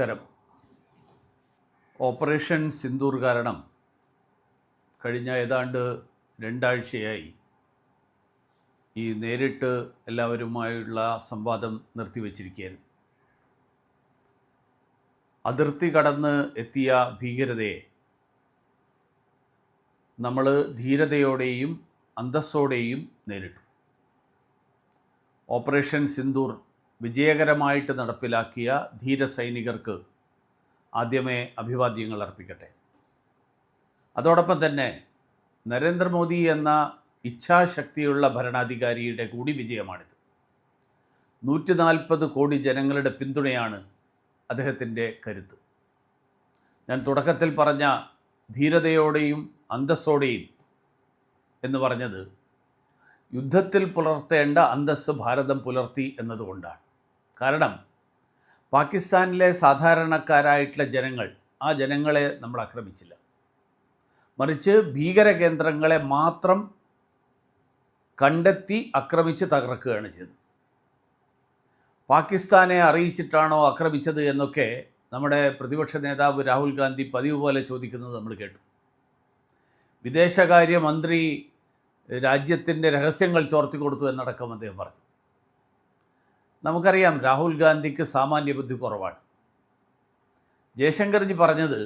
നമസ്കാരം. ഓപ്പറേഷൻ സിന്ദൂർ കാരണം കഴിഞ്ഞ ഏതാണ്ട് രണ്ടാഴ്ചയായി ഈ നേരിട്ട് എല്ലാവരുമായുള്ള സംവാദം നിർത്തിവച്ചിരിക്കുകയായിരുന്നു. അതിർത്തി കടന്ന് എത്തിയ ഭീകരതയെ നമ്മൾ ധീരതയോടെയും അന്തസ്സോടെയും നേരിട്ടു. ഓപ്പറേഷൻ സിന്ദൂർ വിജയകരമായിട്ട് നടപ്പിലാക്കിയ ധീര സൈനികർക്ക് ആദ്യമേ അഭിവാദ്യങ്ങൾ അർപ്പിക്കട്ടെ. അതോടൊപ്പം തന്നെ നരേന്ദ്രമോദി എന്ന ഇച്ഛാശക്തിയുള്ള ഭരണാധികാരിയുടെ കൂടി വിജയമാണിത്. നൂറ്റി നാൽപ്പത് കോടി ജനങ്ങളുടെ പിന്തുണയാണ് അദ്ദേഹത്തിന്റെ കരുത്ത്. ഞാൻ തുടക്കത്തിൽ പറഞ്ഞ ധീരതയോടെയും അന്തസ്സോടെയും എന്ന് പറഞ്ഞത് യുദ്ധത്തിൽ പുലർത്തേണ്ട അന്തസ്സ് ഭാരതം പുലർത്തി എന്നതുകൊണ്ടാണ്. കാരണം പാകിസ്ഥാനിലെ സാധാരണക്കാരായിട്ടുള്ള ജനങ്ങൾ ആ ജനങ്ങളെ നമ്മൾ ആക്രമിച്ചില്ല. മറിച്ച് ഭീകര കേന്ദ്രങ്ങളെ മാത്രം കണ്ടെത്തി ആക്രമിച്ച് തകർക്കുകയാണ് ചെയ്തത്. പാകിസ്ഥാനെ അറിയിച്ചിട്ടാണോ ആക്രമിച്ചത് എന്നൊക്കെ നമ്മുടെ പ്രതിപക്ഷ നേതാവ് രാഹുൽ ഗാന്ധി പതിവ് പോലെ ചോദിക്കുന്നത് നമ്മൾ കേട്ടു. വിദേശകാര്യമന്ത്രി രാജ്യത്തിന്റെ രഹസ്യങ്ങൾ ചോർത്തി കൊടുത്തു എന്നടക്കം അദ്ദേഹം പറഞ്ഞു. നമുക്കറിയാം രാഹുൽ ഗാന്ധിക്ക് സാമാന്യ ബുദ്ധി കുറവാണ്. ജയശങ്കർജി പറഞ്ഞത്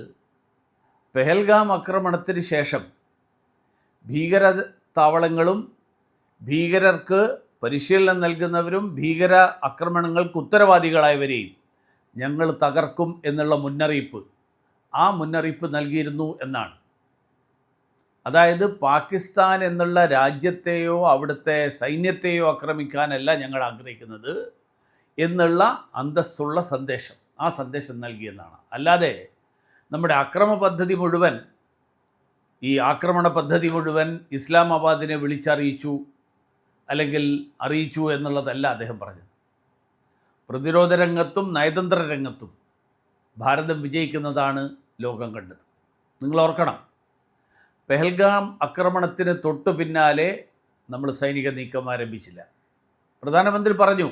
പെഹൽഗാം ആക്രമണത്തിന് ശേഷം ഭീകര താവളങ്ങളും ഭീകരർക്ക് പരിശീലനം നൽകുന്നവരും ഭീകര ആക്രമണങ്ങൾക്ക് ഉത്തരവാദികളായവരെയും ഞങ്ങൾ തകർക്കും എന്നുള്ള മുന്നറിയിപ്പ് ആ മുന്നറിയിപ്പ് നൽകിയിരുന്നു എന്നാണ്. അതായത് പാകിസ്ഥാൻ എന്നുള്ള രാജ്യത്തെയോ അവിടുത്തെ സൈന്യത്തെയോ ആക്രമിക്കാനല്ല ഞങ്ങൾ ആഗ്രഹിക്കുന്നത്. എന്നുള്ള അന്തസ്സുള്ള സന്ദേശം ആ സന്ദേശം നൽകിയെന്നാണ്. അല്ലാതെ നമ്മുടെ അക്രമ പദ്ധതി മുഴുവൻ ഈ ആക്രമണ പദ്ധതി മുഴുവൻ ഇസ്ലാമാബാദിനെ വിളിച്ചറിയിച്ചു അല്ലെങ്കിൽ അറിയിച്ചു എന്നുള്ളതല്ല അദ്ദേഹം പറഞ്ഞത്. പ്രതിരോധ രംഗത്തും നയതന്ത്ര രംഗത്തും ഭാരതം വിജയിക്കുന്നതാണ് ലോകം കണ്ടത്. നിങ്ങൾ ഓർക്കണം പെഹൽഗാം ആക്രമണത്തിന് തൊട്ടു പിന്നാലെ നമ്മൾ സൈനിക നീക്കം ആരംഭിച്ചില്ല പ്രധാനമന്ത്രി പറഞ്ഞു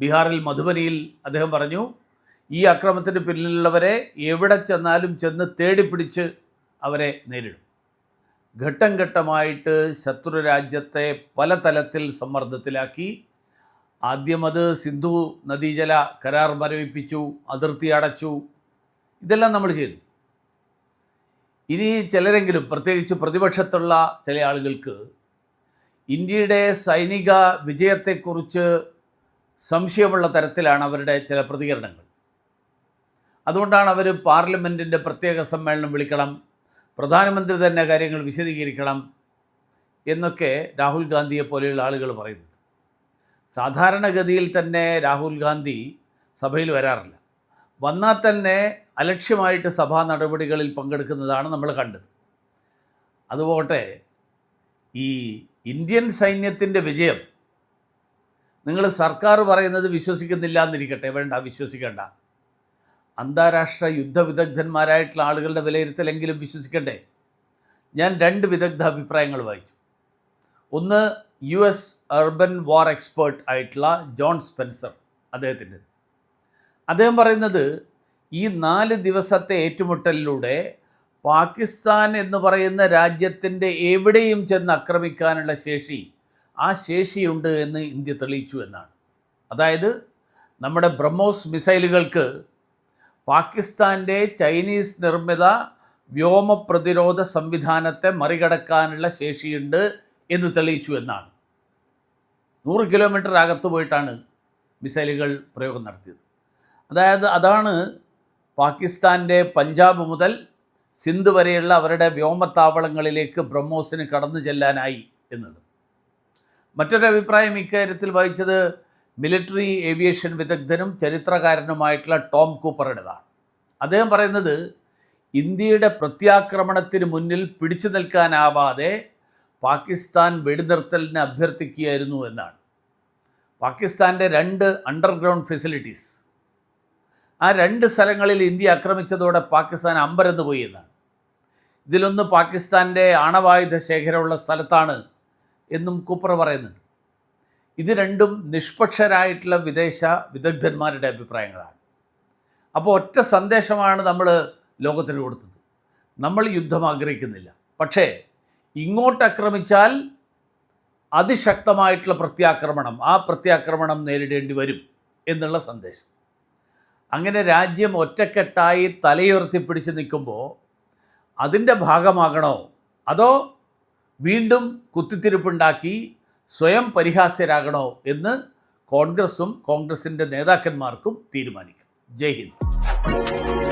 ബീഹാറിൽ മധുബനിയിൽ അദ്ദേഹം പറഞ്ഞു ഈ അക്രമത്തിന് പിന്നിലുള്ളവരെ എവിടെ ചെന്നാലും ചെന്ന് തേടിപ്പിടിച്ച് അവരെ നേരിടും. ഘട്ടം ഘട്ടമായിട്ട് ശത്രു രാജ്യത്തെ പല തലത്തിൽ സമ്മർദ്ദത്തിലാക്കി. ആദ്യം അത് സിന്ധു നദീജല കരാർ മരവിപ്പിച്ചു അതിർത്തി അടച്ചു. ഇതെല്ലാം നമ്മൾ ചെയ്തു. ഇനി ചിലരെങ്കിലും പ്രത്യേകിച്ച് പ്രതിപക്ഷത്തുള്ള ചില ആളുകൾക്ക് ഇന്ത്യയുടെ സൈനിക വിജയത്തെക്കുറിച്ച് സംശയമുള്ള തരത്തിലാണ് അവരുടെ ചില പ്രതികരണങ്ങൾ. അതുകൊണ്ടാണ് അവർ പാർലമെന്റിന്റെ പ്രത്യേക സമ്മേളനം വിളിക്കണം പ്രധാനമന്ത്രി തന്നെ കാര്യങ്ങൾ വിശദീകരിക്കണം എന്നൊക്കെ രാഹുൽ ഗാന്ധിയെ പോലെയുള്ള ആളുകൾ പറയുന്നത്. സാധാരണഗതിയിൽ തന്നെ രാഹുൽ ഗാന്ധി സഭയിൽ വരാറില്ല. വന്നാൽ തന്നെ അലക്ഷ്യമായിട്ട് സഭാ നടപടികളിൽ പങ്കെടുക്കുന്നതാണ് നമ്മൾ കണ്ടത്. അതുപോട്ടെ ഈ ഇന്ത്യൻ സൈന്യത്തിന്റെ വിജയം നിങ്ങൾ സർക്കാർ പറയുന്നത് വിശ്വസിക്കുന്നില്ല എന്നിരിക്കട്ടെ വേണ്ട വിശ്വസിക്കേണ്ട. അന്താരാഷ്ട്ര യുദ്ധ വിദഗ്ധന്മാരായിട്ടുള്ള ആളുകളുടെ വിലയിരുത്തലെങ്കിലും വിശ്വസിക്കണ്ടേ? ഞാൻ രണ്ട് വിദഗ്ധ അഭിപ്രായങ്ങൾ വായിച്ചു. ഒന്ന് U S urban war expert ആയിട്ടുള്ള ജോൺ സ്പെൻസർ അദ്ദേഹത്തിന്റെ. അദ്ദേഹം പറയുന്നത് ഈ നാല് ദിവസത്തെ ഏറ്റുമുട്ടലിലൂടെ പാകിസ്ഥാൻ എന്ന് പറയുന്ന രാജ്യത്തിന്റെ എവിടെയും ചെന്ന് ആക്രമിക്കാനുള്ള ശേഷി ആ ശേഷിയുണ്ട് എന്ന് ഇന്ത്യ തെളിയിച്ചു എന്നാണ്. അതായത് നമ്മുടെ ബ്രഹ്മോസ് മിസൈലുകൾക്ക് പാകിസ്ഥാന്റെ ചൈനീസ് നിർമ്മിത വ്യോമ പ്രതിരോധ സംവിധാനത്തെ മറികടക്കാനുള്ള ശേഷിയുണ്ട് എന്ന് തെളിയിച്ചു എന്നാണ്. നൂറ് കിലോമീറ്റർ അകത്ത് പോയിട്ടാണ് മിസൈലുകൾ പ്രയോഗം നടത്തിയത്. അതായത് അതാണ് പാകിസ്ഥാന്റെ പഞ്ചാബ് മുതൽ സിന്ധു വരെയുള്ള അവരുടെ വ്യോമത്താവളങ്ങളിലേക്ക് ബ്രഹ്മോസിന് കടന്നു ചെല്ലാനായി എന്നുള്ളത്. മറ്റൊരു അഭിപ്രായം ഇക്കാര്യത്തിൽ വായിച്ചത് മിലിറ്ററി ഏവിയേഷൻ വിദഗ്ധനും ചരിത്രകാരനുമായിട്ടുള്ള ടോം കൂപ്പറുടേതാണ്. അദ്ദേഹം പറയുന്നത് ഇന്ത്യയുടെ പ്രത്യാക്രമണത്തിന് മുന്നിൽ പിടിച്ചു നിൽക്കാനാവാതെ പാകിസ്ഥാൻ വെടിനിർത്തലിന് അഭ്യർത്ഥിക്കുകയായിരുന്നു എന്നാണ്. പാകിസ്ഥാന്റെ രണ്ട് അണ്ടർഗ്രൗണ്ട് ഫെസിലിറ്റീസ്. ആ രണ്ട് സ്ഥലങ്ങളിൽ ഇന്ത്യ ആക്രമിച്ചതോടെ പാകിസ്ഥാൻ അമ്പരന്ന് പോയി എന്നാണ്. ഇതിലൊന്ന് പാകിസ്ഥാന്റെ ആണവായുധ ശേഖരമുള്ള സ്ഥലത്താണ് എന്നും കൂപ്പർ പറയുന്നുണ്ട്. ഇത് രണ്ടും നിഷ്പക്ഷരായിട്ടുള്ള വിദേശ വിദഗ്ധന്മാരുടെ അഭിപ്രായങ്ങളാണ്. അപ്പോൾ ഒറ്റ സന്ദേശമാണ് നമ്മൾ ലോകത്തിന് കൊടുത്തത്. നമ്മൾ യുദ്ധം ആഗ്രഹിക്കുന്നില്ല. പക്ഷേ ഇങ്ങോട്ട് ആക്രമിച്ചാൽ അതിശക്തമായിട്ടുള്ള പ്രത്യാക്രമണം ആ പ്രത്യാക്രമണം നേരിടേണ്ടി വരും എന്നുള്ള സന്ദേശം. അങ്ങനെ രാജ്യം ഒറ്റക്കെട്ടായി തലയുയർത്തിപ്പിടിച്ച് നിൽക്കുമ്പോൾ അതിന്റെ ഭാഗമാകണോ? അതോ വീണ്ടും കുത്തിത്തിരിപ്പുണ്ടാക്കി സ്വയം പരിഹാസ്യരാകണോ എന്ന് കോൺഗ്രസും കോൺഗ്രസിന്റെ നേതാക്കന്മാർക്കും തീരുമാനിക്കും. ജയ് ഹിന്ദ്.